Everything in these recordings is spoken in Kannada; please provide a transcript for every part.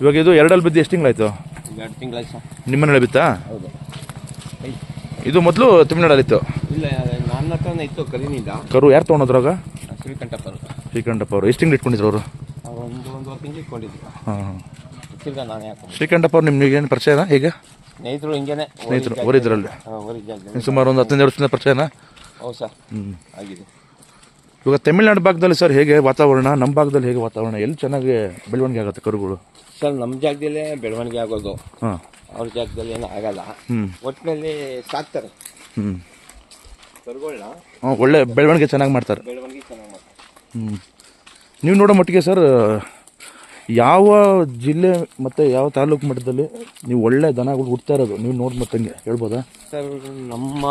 ಇವಾಗ ಇದು ಎರಡಲ್ಲಿ ಬಿದ್ದು ಎಷ್ಟು ತಿಂಗಳಾಯ್ತು? ಎರಡು ತಿಂಗಳಾಯ್ತು ಸರ್. ಬಿತ್ತಾ? ಹೌದು. ಇದು ಮೊದಲು ತಮಿಳ್ನಾಡಲ್ಲಿತ್ತು ಇಲ್ಲ ನನ್ನ ಹತ್ರನೇ ಇತ್ತು ಕರಿನಿಂದ. ಕರು ಯಾರು ತೊಗೊಂಡೋದ್ರಾಗ? ಶ್ರೀಕಂಠಪ್ಪರು ಶ್ರೀಕಂಠಪ್ಪ ಅವರು ಎಷ್ಟು ತಿಂಗಳು ಇಟ್ಕೊಂಡಿದ್ರು ಅವರು? ಅವ್ರು ಒಂದು ಒಂದೂವರೆ ತಿಂಗಳು ಇಟ್ಕೊಂಡಿದ್ರು ಹಾಂ ತಿರ್ಗಾ ನಾನು ಶ್ರೀಕಂಠಪ್ಪ ಅವ್ರು ನಿಮ್ಗೆ ಏನು ಪರಿಚಯನಾ ಈಗ ಸ್ನೇಹಿತರು ಹಿಂಗೇನೆ. ಸ್ನೇಹಿತರು ಊರಿದ್ದಲ್ಲಿ ಸುಮಾರು ಒಂದು ಹತ್ತೊಂದು ವರ್ಷದಿಂದ ಪರಿಚಯನಾ ಹೌದು ಸರ್. ಹ್ಞೂ ಆಗಿದೆ. ಇವಾಗ ತಮಿಳ್ನಾಡು ಭಾಗದಲ್ಲಿ ಸರ್ ಹೇಗೆ ವಾತಾವರಣ? ನಮ್ಮ ಭಾಗದಲ್ಲಿ ಹೇಗೆ ವಾತಾವರಣ? ಎಲ್ಲಿ ಚೆನ್ನಾಗಿ ಬೆಳವಣಿಗೆ ಆಗುತ್ತೆ ಕರುಗಳು? ಸರ್ ನಮ್ಮ ಜಾಗದಲ್ಲೇ ಬೆಳವಣಿಗೆ ಆಗೋದು. ಹಾಂ. ಅವ್ರ ಜಾಗದಲ್ಲಿ ಏನೂ ಆಗಲ್ಲ. ಹ್ಞೂ ಒಟ್ಟಿನಲ್ಲಿ ಸಾಕ್ತಾರೆ. ಹ್ಞೂ ಕರುಗಳನ್ನ ಹಾಂ ಒಳ್ಳೆ ಬೆಳವಣಿಗೆ ಚೆನ್ನಾಗಿ ಮಾಡ್ತಾರೆ. ಬೆಳವಣಿಗೆ ಚೆನ್ನಾಗಿ ಮಾಡ್ತಾರೆ. ಹ್ಞೂ ನೀವು ನೋಡೋ ಮಟ್ಟಿಗೆ ಸರ್ ಯಾವ ಜಿಲ್ಲೆ ಮತ್ತು ಯಾವ ತಾಲೂಕು ಮಟ್ಟದಲ್ಲಿ ನೀವು ಒಳ್ಳೆ ದನಗಳು ಹುಡ್ತಾ ಇರೋದು? ನೀವು ನೋಡಿ ಮತ್ತಂಗೆ ಹೇಳ್ಬೋದಾ? ಸರ್ ನಮ್ಮ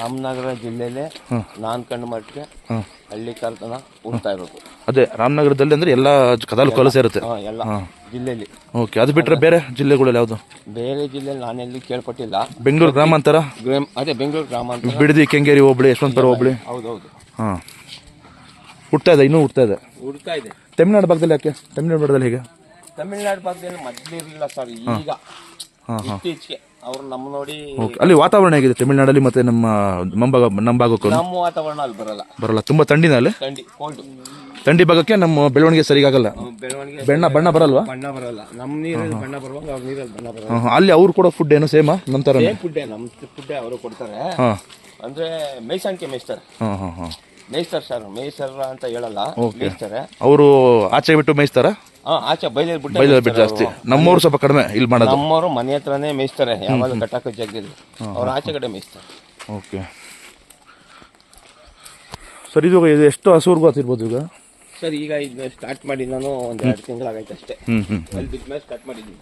ರಾಮನಗರ ಜಿಲ್ಲೆಯಲ್ಲೇ. ನಾನು ಕಂಡು ಮಟ್ಟಿಗೆ ಹಳ್ಳಿ ಕರ್ತನ ಹುಡ್ತಾ ಇರೋದು. ಅದೇ ರಾಮನಗರದಲ್ಲಿ ಅಂದ್ರೆ ಎಲ್ಲ ಕದಲು ಕಲಸ ಇರುತ್ತೆ. ಹಾಂ ಎಲ್ಲ. ಜಿಲ್ಲೆಯಲ್ಲಿ ಓಕೆ ಅದು ಬಿಟ್ಟರೆ ಬೇರೆ ಜಿಲ್ಲೆಗಳಲ್ಲಿ ಯಾವುದು? ಬೇರೆ ಜಿಲ್ಲೆಯಲ್ಲಿ ನಾನೆಲ್ಲೂ ಕೇಳ್ಪಟ್ಟಿಲ್ಲ. ಬೆಂಗಳೂರು ಗ್ರಾಮಾಂತರ? ಗ್ರಾಮ್ ಅದೇ ಬೆಂಗಳೂರು ಗ್ರಾಮಾಂತರ. ಬಿಡದಿ ಕೆಂಗೇರಿ ಹೋಬಳಿ ಯಶವಂತಪುರ ಹೋಬಳಿ? ಹೌದೌದು. ಹಾಂ. ಹುಟ್ತಾ ಇದೆ ಇನ್ನೂ ಹುಟ್ತಾ ಇದೆ? ಹುಡ್ತಾ ಇದೆ. ತಮಿಳ್ನಾಡು ಭಾಗದಲ್ಲಿ ಯಾಕೆ? ತಮಿಳ್ನಾಡು ಭಾಗದಲ್ಲಿ ಹೇಗೆ? ತಮಿಳ್ನಾಡು ಭಾಗದಲ್ಲಿ ಮೊದಲಿರಲಿಲ್ಲ ಸರ್ ಈಗ. ಹಾಂ ಹಾಂ. ಇತ್ತೀಚೆಗೆ. ಅವ್ರು ನಮ್ಮ ನೋಡಿ ಓಕೆ ಅಲ್ಲಿ ವಾತಾವರಣ ಹೇಗಿದೆ ತಮಿಳ್ನಾಡಲ್ಲಿ ಮತ್ತೆ ನಮ್ಮ ನಮ್ಮ ಭಾಗ ನಮ್ಮ ಭಾಗಕ್ಕೂ? ನಮ್ಮ ವಾತಾವರಣ ಅಲ್ಲಿ ಬರಲ್ಲ. ಬರಲ್ಲ ತುಂಬ ಥಂಡಿನ ಅಲ್ಲಿ? ಥಂಡಿ ಕೋಲ್ಡ್ ಥಂಡಿ ಭಾಗಕ್ಕೆ ನಮ್ಮ ಬೆಳವಣಿಗೆ ಸರಿಗಾಗಲ್ಲ. ಬೆಳವಣಿಗೆ ಬೆಣ್ಣ ಬಣ್ಣ ಬರಲ್ವಾ? ಬಣ್ಣ ಬರಲ್ಲ. ನಮ್ಮ ನೀರಲ್ಲಿ ಬಣ್ಣ ಬರುವಾಗ ಅವ್ರ ನೀರಲ್ಲಿ ಬಣ್ಣ ಬರಲ್ಲ. ಅಲ್ಲಿ ಅವ್ರು ಕೊಡೋ ಫುಡ್ ಏನು ಸೇಮಾ ನಮ್ಮ ಥರ ಏನ್ ಫುಡ್ಡೇ ನಮ್ಮ ಫುಡ್ಡೇ ಅವರು ಕೊಡ್ತಾರೆ. ಹಾಂ. ಅಂದ್ರೆ ಮೇಯ್ಸಾಣಿಕೆ ಮೇಯ್ಸ್ತಾರೆ. ಹಾಂ ಹಾಂ ಹಾಂ ಮೇಯ್ಸ್ತಾರೆ ಸರ್ ಮೇಯ್ಸರ್ ಅಂತ ಹೇಳಲ್ಲ ಮೇಯ್ಸ್ತಾರೆ. ಅವರು ಆಚೆ ಬಿಟ್ಟು ಮೇಯಿಸ್ತಾರ? ಹಾ ಆಚೆ ಬೈಲಲ್ಲಿ ಬಿಟ್ಟು ಬಿಟ್ಟು ಜಾಸ್ತಿ. ನಮ್ಮವ್ರು ಸ್ವಲ್ಪ ಕಡಿಮೆ ಇಲ್ಲಿ ಮಾಡೋದು. ನಮ್ಮವರು ಮನೆ ಹತ್ರನೇ ಮೇಯ್ಸ್ತಾರೆ ಯಾವಾಗ ಕಟ್ಟಾಕ ಜಗ್ಗಿದ್ರು ಅವ್ರು ಆಚೆ ಕಡೆ ಮೇಯ್ಸ್ತಾರೆ. ಓಕೆ ಸರ್ ಇದು ಇದು ಎಷ್ಟು ಹಸುವರ್ಗೂ ಹತ್ತಿರ್ಬೋದು ಈಗ? ಸರ್ ಈಗ ಇದನ್ನ ಸ್ಟಾರ್ಟ್ ಮಾಡಿ ನಾನು ಒಂದ್ ಎರಡು ತಿಂಗಳಾಗೈತೆ ಅಷ್ಟೇ ಹ್ಞೂ ಹ್ಞೂ ಅಲ್ಲಿ ಬಿದ್ದ ಮೇಲೆ ಸ್ಟಾರ್ಟ್ ಮಾಡಿದ್ದೀನಿ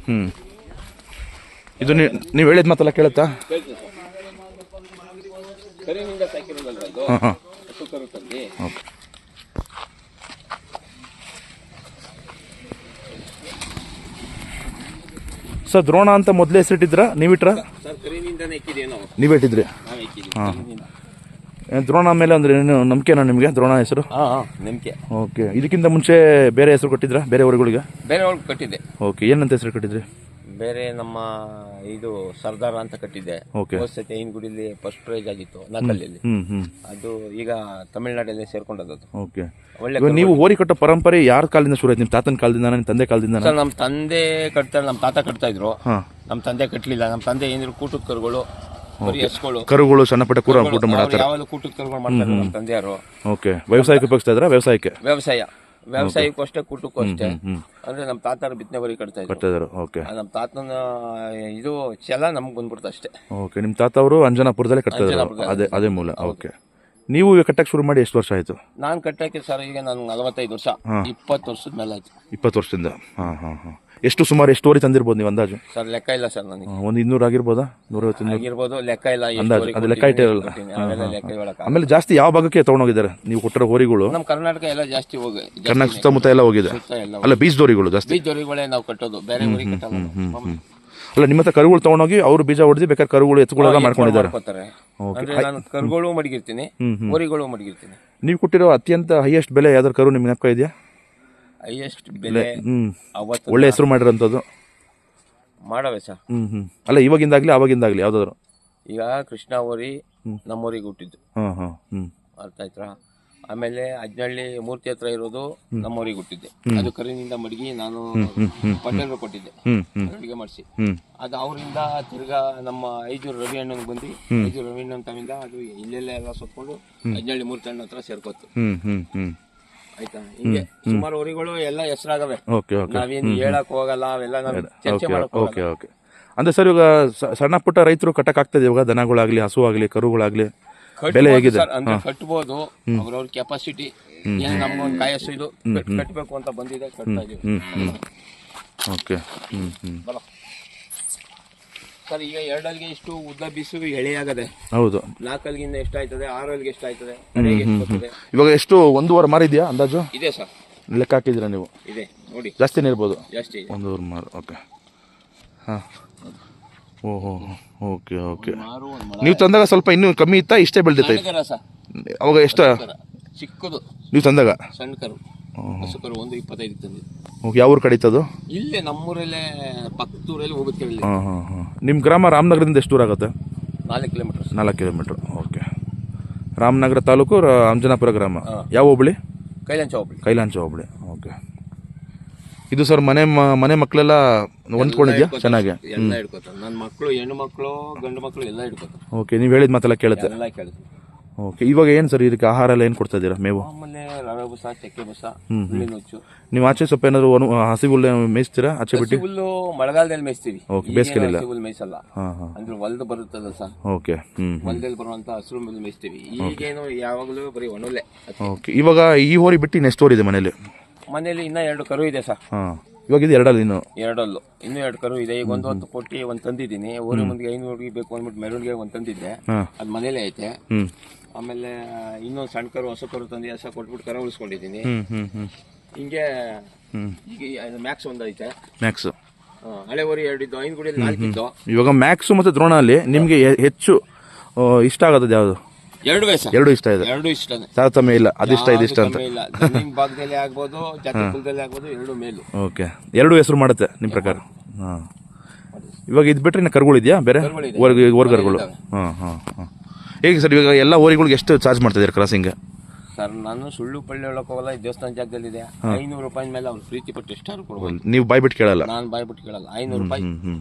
ಇದು ನೀವು ಹೇಳಿದ ಮಾತಲ್ಲ ಕೇಳುತ್ತಾ? ಕೇಳ್ತೀನಿ ಸರ್. ಕರಿನಿಂದ ಸಾಕಿರೋದಲ್ವಾ ಇದು? ಹಾಂ ಹಾಂ. ಹಸು ಕರು ಓಕೆ. ಸರ್ ದ್ರೋಣ ಅಂತ ಮೊದಲೇ ಹೆಸರಿಟ್ಟಿದ್ರಾ? ನೀವಿಟ್ರ? ಸರ್ ಕರಿನಿಂದನೇ ಇಕ್ಕಿದ್ದೀವಿ ನಾವು. ನೀವೇ ಇಟ್ಟಿದ್ರಿ. ನಾವು ಇಕ್ಕಿದ್ದೀವಿ. ಕರಿನಿಂದ. ದ್ರೋಣ ಮೇಲೆ ಅಂದ್ರೆ ಏನು ನಂಬಿಕೆನಾ ನಿಮಗೆ? ದ್ರೋಣ ಹೆಸರು? ಹಾ ಹಾ ನಂಬಿಕೆ. ಓಕೆ. ಇದಕ್ಕಿಂತ ಮುಂಚೆ ಬೇರೆ ಹೆಸರು ಕೊಟ್ಟಿದ್ರಾ? ಬೇರೆ ಊರುಗಳಿಗೆ? ಬೇರೆ ಊರಿಗೆ ಕಟ್ಟಿದ್ದೆ. ಓಕೆ. ಏನಂತ ಹೆಸರು ಕಟ್ಟಿದ್ರಿ? ಬೇರೆ ನಮ್ಮ ಇದು ಸರ್ದಾರ ಅಂತ ಕಟ್ಟಿದ್ದೆ. Okay. ಹೋದ್ ಸತಿ ಗುಡಿಲಿ ಫಸ್ಟ್ ಪ್ರೈಸ್ ಆಗಿತ್ತು ನಾಲ್ಕಲ್ಲಿ ಹ್ಞೂ ಹ್ಞೂ ಅದು ಈಗ ತಮಿಳ್ನಾಡಲ್ಲಿ ಸೇರ್ಕೊಂಡದ್ದು ಓಕೆ. ಒಳ್ಳೆ ಇವಾಗ ನೀವು ಹೋರಿ ಕಟ್ಟೋ ಪರಂಪರೆ ಯಾರ ಕಾಲದಿಂದ ಶುರು ಆಯ್ತು? ನಿಮ್ಮ ತಾತನ ಕಾಲದಿಂದ ನಿಮ್ಮ ತಂದೆ ಕಾಲದಿಂದ ಸರ್ ನಮ್ಮ ತಂದೆ ಕಟ್ತಾರೆ ನಮ್ಮ ತಾತ ಕಟ್ತಾ ಇದ್ರು. ಹಾಂ. ನಮ್ಮ ತಂದೆ ಕಟ್ಟಲಿಲ್ಲ ನಮ್ಮ ತಂದೆ ಏನಿದ್ರು ಕೂಟದ ಕರುಗಳು ಬರೀ ಕರುಗಳು ಸಣ್ಣ ಪುಟ್ಟ ಕೂರ ಯಾವಾಗಲೂ ಕೂಟದ ಕರುಗಳು ಮಾಡ್ತಾರೆ ನಮ್ಮ ತಂದೆಯವರು. ಓಕೆ ವ್ಯವಸಾಯಕ್ಕೆ ಉಪಯೋಗಿಸ್ತಾ ಇದ್ರ? ವ್ಯವಸಾಯಕ್ಕೆ? ವ್ಯವಸಾಯ. ವ್ಯವಸಾಯಕ್ಕೂ ಅಷ್ಟೇ ಕೂಟಕ್ಕೂ ಅಷ್ಟೇ. ಹ್ಮ್. ಅಂದ್ರೆ ನಮ್ಮ ತಾತಾರ ಬಿತ್ತನೆ ಬರಿ ಕಟ್ತಾ ಇದ್ರು. ಓಕೆ ನಮ್ಮ ತಾತನ ಇದು ಛಲ ನಮ್ಗೆ ಬಂದ್ಬಿಡ್ತು ಅಷ್ಟೇ. ಓಕೆ ನಿಮ್ಮ ತಾತ ಅವರು ಅಂಜನಾಪುರದಲ್ಲೇ ಕಟ್ತಾ ಇದ್ದಾರೆ ಅದೇ ಅದೇ ಮೂಲ. ಓಕೆ ನೀವು ಈಗ ಕಟ್ಟಕ್ಕೆ ಶುರು ಮಾಡಿ ಎಷ್ಟು ವರ್ಷ ಆಯಿತು? ನಾನು ಕಟ್ಟಕ್ಕೆ ಸರ್ ಈಗ ನಾನು ನಲವತ್ತೈದು ವರ್ಷ. ಇಪ್ಪತ್ತು ವರ್ಷದ ಮೇಲೆ ಆಯ್ತು. ಇಪ್ಪತ್ತು ವರ್ಷದಿಂದ. ಹಾಂ ಹಾಂ ಹಾಂ. ಎಷ್ಟು ಸುಮಾರು ಎಷ್ಟು ವರೆ ತಂದಿರ್ಬೋದು ನೀವು ಅಂದಾಜು? ಸರ್ ಲೆಕ್ಕ ಇಲ್ಲ ಸರ್ ನನಗೆ. ಒಂದು ಇನ್ನೂರು ಆಗಿರ್ಬೋದಾ? ನೂರೈವತ್ತು ಆಗಿರ್ಬೋದು ಲೆಕ್ಕ ಇಲ್ಲ ಎಷ್ಟು ಅಂದಾಜು. ಅದು ಲೆಕ್ಕ ಇಟ್ಟಿರಲ್ಲ ಕೊಟ್ಟಿದ್ದೀನಿ, ಲೆಕ್ಕ ಹೇಳಕ್ಕ ಆಮೇಲೆ ಜಾಸ್ತಿ ಯಾವ ಭಾಗಕ್ಕೆ ತೊಗೊಂಡೋಗಿದ್ದಾರೆ ನೀವು ಕೊಟ್ಟಿರೋ ಹೋರಿಗಳು? ನಮ್ಮ ಕರ್ನಾಟಕ ಎಲ್ಲ ಜಾಸ್ತಿ ಹೋಗಿ ಕರ್ನಾಟಕ ಸುತ್ತಮುತ್ತ ಎಲ್ಲ ಹೋಗಿದೆ. ಅಲ್ಲ ಎಲ್ಲ ದೋರಿಗಳು ಜಾಸ್ತಿ. ಬೀಚ್ ದೋರಿಗಳೇ ನಾವು ಕಟ್ಟೋದು. ಬೇರೆ ಊರಿಗೆ ಕಟ್ಟಲ್ಲ. ಅಲ್ಲ ನಿಮ್ಮ ಹತ್ರ ಕರುಗಳು ತೊಗೊಂಡೋಗಿ ಅವ್ರು ಬೀಜ ಹೊಡೆದು ಬೇಕಾದ್ರೆ ಕರುಗಳು ಎತ್ತುಗಳೆಲ್ಲ ಮಾಡ್ಕೊಂಡಿದ್ದಾರೆ. ಮಾಡ್ಕೊತಾರೆ. ಅಂದ್ರೆ ನಾನು ಕರುಗಳು ಮಡಗಿರ್ತೀನಿ ಮರಿಗಳು ಮಡಗಿರ್ತೀನಿ. ನೀವು ಕೊಟ್ಟಿರೋ ಅತ್ಯಂತ ಹೈಯೆಸ್ಟ್ ಬೆಲೆ ಯಾವ್ದಾರು ಕರು ನಿಮ್ಗೆ ನೆನಪು ಇದೆಯಾ? ಹೈಯೆಸ್ಟ್ ಬೆಲೆ ಹ್ಮ್. ಅವತ್ತು ಒಳ್ಳೆ ಹೆಸರು ಮಾಡಿರೋಂಥದ್ದು. ಮಾಡವೆ ಸರ್. ಹ್ಮ್ ಹ್ಮ್. ಅಲ್ಲ ಇವಾಗಿಂದಾಗ್ಲಿ ಅವಾಗಿಂದಾಗ್ಲಿ ಯಾವ್ದಾದ್ರು? ಈಗ ಕೃಷ್ಣ ಹೋರಿ ನಮ್ಮೂರಿಗೆ ಹುಟ್ಟಿದ್ದು. ಹಾಂ ಹಾಂ ಹ್ಮ್. ಅರ್ಥ ಆಯ್ತಾ? ಆಮೇಲೆ ಅಜ್ನಳ್ಳಿ ಮೂರ್ತಿ ಹತ್ರ ಇರೋದು ನಮ್ಮೂರಿಗೆ ಹುಟ್ಟಿದ್ದೆ. ಅದು ಕರಿನಿಂದ ಮಡಗಿ ನಾನು ಪಟೇಲ್ರು ಕೊಟ್ಟಿದ್ದೆ. ಅಡುಗೆ ಮಾಡಿಸಿ. ಅದು ಅವರಿಂದ ತಿರ್ಗಾ ನಮ್ಮ ಐಜೂರು ರವಿ ಅಣ್ಣನಿಗೆ ಬಂದು ಐಜೂರು ರವಿ ಅಣ್ಣನ ತಮ್ಮಿಂದ ಅದು ಇಲ್ಲೆಲ್ಲ ಎಲ್ಲ ಸುತ್ಕೊಂಡು ಅಜ್ನಳ್ಳಿ ಮೂರ್ತಿ ಅಣ್ಣ ಹತ್ರ ಸೇರ್ಕೋತು ಹ್ಮ್ ಹ್ಮ್ ಹ್ಮ್. ಆಯ್ತಾ? ಹಿಂಗೆ ಸುಮಾರು ಊರಿಗಳು ಎಲ್ಲ ಹೆಸರಾಗವೆ. ನಾವೇನು ಹೇಳಕ್ ಹೋಗಲ್ಲ ಅವೆಲ್ಲ ನಾವು ಚರ್ಚೆ ಮಾಡಕ್ ಅಂದ್ರೆ ಸರ್ ಇವಾಗ ಸಣ್ಣ ಪುಟ್ಟ ರೈತರು ಕಟ್ಟಕ್ ಆಗ್ತದೆ ಇವಾಗ ದನಗಳಾಗ್ಲಿ ಹಸು ಆಗ್ಲಿ ಕರುಗಳಾಗ್ಲಿ. ಬೆಲೆ ಹೇಗಿದೆ? ಸರ್ ಅಂದ್ರೆ ಕಟ್ಬೋದು. ಅವ್ರವ್ರ ಕೆಪಾಸಿಟಿ ಏನು ನಮ್ಗೊಂದು ಕಾಯಸ್ಸು ಇದು? ಕಟ್- ಕಟ್ಬೇಕು ಅಂತ ಬಂದಿದೆ ಕಟ್ತಾ ಇದೀವಿ. ಓಕೆ. ಹ್ಞೂ ಹ್ಞೂ ಬಲ ಸರ್ ಈಗ ಎರಡಲ್ಗೆ ಇಷ್ಟು ಉದ್ದ ಬಿಸು ಆಗದೆ ಹೌದು. ನಾಲ್ಕಲ್ಗಿಂದ ಎಷ್ಟಾಯ್ತದೆ? ಆರಲ್ಗೆ ಎಷ್ಟಾಯ್ತದೆ? ಕಡೆಗೆ ಎಷ್ಟು ಬರ್ತದೆ ಇವಾಗ ಎಷ್ಟು ಒಂದೂವರೆ ಮಾರಿದ್ಯಾ ಅಂದಾಜು? ಇದೆ ಸರ್. ಲೆಕ್ಕ ಹಾಕಿದ್ದೀರಾ ನೀವು? ಇದೆ ನೋಡಿ. ಜಾಸ್ತಿನೇ ಇರ್ಬೋದು? ಜಾಸ್ತಿ ಇದೆ. ಒಂದೂವರೆ ಮಾರು ಓಕೆ. ಹಾಂ. ಓಹೋ ಓಕೆ ಓಕೆ. ಮಾರು ಒಂದು ಮಳ ನೀವು ತಂದಾಗ ಸ್ವಲ್ಪ ಇನ್ನೂ ಕಮ್ಮಿ ಇತ್ತಾ? ಇಷ್ಟೇ ಬೆಳೆದಿತ್ತ ಸರ್ ಅವಾಗ ಎಷ್ಟು? ಕರ. ಚಿಕ್ಕದು. ನೀವು ತಂದಾಗ? ಸಣ್ಣ ಕರು ಹಸುಕರು ಒಂದು ಇಪ್ಪತ್ತೈದು ತಂದಿದ್ದು ಓಕೆ ಯಾವ ಊರು ಕಡಿತದು? ಇಲ್ಲೇ ನಮ್ಮೂರಲ್ಲೇ ಪಕ್ಕದೂರಲ್ಲಿ ಹೋಗುತ್ತೆ ಇಲ್ಲಿ. ಹಾಂ ಹಾಂ ಹಾಂ. ನಿಮ್ಮ ಗ್ರಾಮ ರಾಮನಗರದಿಂದ ಎಷ್ಟು ದೂರ ಆಗುತ್ತೆ? ನಾಲ್ಕು ಕಿಲೋಮೀಟರ್. ನಾಲ್ಕು ಕಿಲೋಮೀಟ್ರ್. ಓಕೆ. ರಾಮನಗರ ತಾಲೂಕು ರ- ಅಂಜನಾಪುರ ಗ್ರಾಮ. ಯಾವ ಹೋಬಳಿ? ಕೈಲಾಂಚ ಹೋಬಳಿ. ಕೈಲಾಂಚ ಹೋಬಳಿ. ಇದು ಸರ್ ಮನೆ ಮ- ಮನೆ ಮಕ್ಕಳೆಲ್ಲ ಹೊಂದ್ಕೊಂಡಿದ್ಯಾ? ಚೆನ್ನಾಗಿ? ಎಲ್ಲ ಹಿಡ್ಕೋತಾರೆ. ನನ್ನ ಮಕ್ಕಳು ಹೆಣ್ಣು ಮಕ್ಕಳು ಗಂಡು ಮಕ್ಕಳು ಎಲ್ಲ ಹಿಡ್ಕೋತಾರೆ. ಓಕೆ ನೀವು ಹೇಳಿದ ಮಾತೆಲ್ಲ ಕೇಳುತ್ತೆ. ಎಲ್ಲ ಕೇಳಿದ್ರು ಓಕೆ ಇವಾಗ ಏನು ಸರ್ ಇದಕ್ಕೆ ಆಹಾರ ಎಲ್ಲ ಏನು ಕೊಡ್ತಾ ಇದ್ದೀರಾ ಮೇವು? ಆಮೇಲೆ ರವೆ ಬುಸ ಚಕ್ಕೆ ಬುಸ ಹುಳಿ ನುಚ್ಚು. ನೀವು ಆಚೆ ಸ್ವಲ್ಪ ಏನಾದ್ರು ಒಣ ಹಸಿ ಹುಲ್ಲು ಮೇಯಿಸ್ತೀರಾ? ಆಚೆ ಬಿಟ್ಟು? ಹುಲ್ಲು ಮಳೆಗಾಲದಲ್ಲಿ ಮೇಯಿಸ್ತೀವಿ. ಓಕೆ, ಬೇಸಿಗೆಲಿಲ್ಲ. ಹುಲ್ಲು ಮೇಯಿಸಲ್ಲ. ಹಾಂ ಹಾಂ. ಅಂದ್ರೆ ಹೊಲ್ದು ಬರುತ್ತಲ್ಲ ಸರ್. ಓಕೆ ಹ್ಞೂ ಹೊಲದಲ್ಲಿ ಬರುವಂತ ಹಸಿರು ಹುಲ್ಲು ಮೇಯಿಸ್ತೀವಿ. ಈಗೇನು ಯಾವಾಗಲೂ ಬರೀ ಒಣಲೆ ಓಕೆ ಇವಾಗ ಈ ಹೋರಿ ಬಿಟ್ಟು ನೆಕ್ಸ್ಟ್ ಹೋರಿದೆ ಹೋರಿ ಇದೆ ಮನೇಲಿ ಮನೇಲಿ ಇನ್ನ ಎರಡು ಕರು ಇದೆ ಸರ್. ಹಾಂ ಇವಾಗ ಇದು ಎರಡಲ್ಲ ಇನ್ನು? ಎರಡಲ್ಲು. ಇನ್ನೂ ಎರಡು ಕರು ಇದೆ. ಈಗ ಒಂದು ಹೊತ್ತು ಕೊಟ್ಟು ಒಂದು ತಂದಿದ್ದೀನಿ. ಊರಿ ಮುಂದೆ ಐನೂರಿಗೆ ಬೇಕು ಅಂದ್ಬಿಟ್ಟು ಮೆರವಣಿಗೆ ಒಂದು ತಂದಿದ್ದೆ. ಅದು ಮನೇಲೇ ಐತೆ. ಆಮೇಲೆ ಇನ್ನೊಂದು ಸಣ್ಣ ಕರು ಹೊಸ ಕರು ತಂದು ಹೊಸ ಕೊಟ್ಬಿಟ್ಟು ಕರ ಉಳಿಸ್ಕೊಂಡಿದ್ದೀನಿ. ಹಿಂಗೆ ಈಗ ಮ್ಯಾಕ್ಸ್ ಒಂದು ಐತೆ. ಮ್ಯಾಕ್ಸು. ಹಳೆ ಊರಿ ಎರಡು ಐದು ಗುಡಿಯಲ್ಲಿ ನಾಲ್ಕಿದ್ದು ಇವಾಗ ಮ್ಯಾಕ್ಸು ಮತ್ತು ದ್ರೋಣಲ್ಲಿ ನಿಮಗೆ ಹೆಚ್ಚು ಇಷ್ಟ ಆಗೋದು ಯಾವುದು? ಎರಡು ಎರಡು ಇಷ್ಟ ಇದೆ. ಎರಡು ಇಷ್ಟನೇ. ತಾರತಮ್ಯ ಇಲ್ಲ ಅದಿಷ್ಟ ಇದಿಷ್ಟ ಅಂತ. ಕಮ್ಮಿ ಇಲ್ಲ. ಜಮೀನ್ ಭಾಗದಲ್ಲಿ ಆಗ್ಬೋದು ಜಾತಿ ಕುಲದಲ್ಲಿ ಆಗ್ಬೋದು ಎರಡು ಮೇಲು. ಓಕೆ. ಎರಡು ಹೆಸರು ಮಾಡುತ್ತೆ ನಿಮ್ಮ ಪ್ರಕಾರ? ಹಾಂ. ಇವಾಗ ಇದು ಬಿಟ್ಟರೆ ಇನ್ನು ಕರುಗಳಿದೆಯಾ ಬೇರೆ? ಕರುಗಳಿದೆ. ವರ್ಗ ವರ್ಗರುಗಳು ಹಾಂ ಹಾಂ ಹಾಂ ಹೇಗೆ ಸರ್ ಇವಾಗ ಎಲ್ಲ ಓರಿಗಳಿಗೆ ಎಷ್ಟು ಚಾರ್ಜ್ ಮಾಡ್ತಿದ್ದೀರಾ ಕ್ರಾಸಿಂಗ್ ಸರ್ ನಾನು ಸುಳ್ಳು ಪಳ್ಳಿ ಹೇಳಕ್ ಹೋಗಲ್ಲ ಈ ದೇವಸ್ಥಾನ ಜಾಗದಲ್ಲಿದೆ. ಐನೂರು ರೂಪಾಯಿ ಮೇಲೆ ಅವ್ರು ಪ್ರೀತಿ ಪಟ್ಟು ಎಷ್ಟಾದ್ರು ಕೊಡ್ಬೋದು. ನೀವು ಬಾಯ್ ಬಿಟ್ಟು ಕೇಳಲ್ಲ? ನಾನು ಬಾಯ್ಬಿಟ್ಟು ಕೇಳಲ್ಲ. ಐನೂರು ರೂಪಾಯಿ. ಹ್ಞೂ ಹ್ಞೂ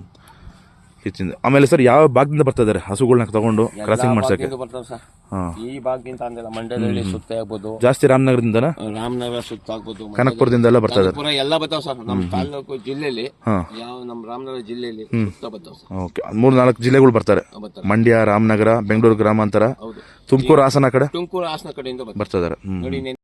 ಹೆಚ್ಚಿಂದ ಆಮೇಲೆ ಸರ್ ಯಾವ ಭಾಗದಿಂದ ಬರ್ತಾ ಇದ್ದಾರೆ? ಹಸುಗಳನ್ನ ತಗೊಂಡು ಕ್ರಾಸಿಂಗ್ ಮಾಡ್ಸೋಕ್ಕೆ? ಬರ್ತಾರೆ ಬರ್ತಾವೆ ಸರ್. ಈ ಭಾಗದಿಂದ ಅಂದಿಲ್ಲ ಮಂಡ್ಯದಲ್ಲಿ ಸುತ್ತ ಆಗ್ಬೋದು. ಜಾಸ್ತಿ ರಾಮನಗರದಿಂದ ರಾಮನಗರ ಸುತ್ತ ಆಗ್ಬೋದು ಕನಕಪುರದಿಂದ ಎಲ್ಲ ಬರ್ತಾ ಇದ್ದಾರೆ. ಎಲ್ಲ ಬರ್ತಾವ ಸರ್. ನಮ್ಮ ತಾಲೂಕು ಜಿಲ್ಲೆಯಲ್ಲಿ ಹಾಂ. ಯಾವ ನಮ್ಮ ರಾಮನಗರ ಜಿಲ್ಲೆಯಲ್ಲಿ ಸುತ್ತ ಬರ್ತಾವ ಸರ್. ಓಕೆ. ಮೂರು ನಾಲ್ಕು ಜಿಲ್ಲೆಗಳು ಬರ್ತಾರೆ. ಬರ್ತಾರೆ. ಮಂಡ್ಯ ರಾಮನಗರ ಬೆಂಗಳೂರು ಗ್ರಾಮಾಂತರ ತುಮಕೂರು ಹಾಸನ ಕಡೆ ತುಮಕೂರು ಹಾಸನ ಕಡೆಯಿಂದ ಬರ್ತಾರೆ. ಬರ್ತಾ ಇದ್ದಾರೆ. ನೋಡಿ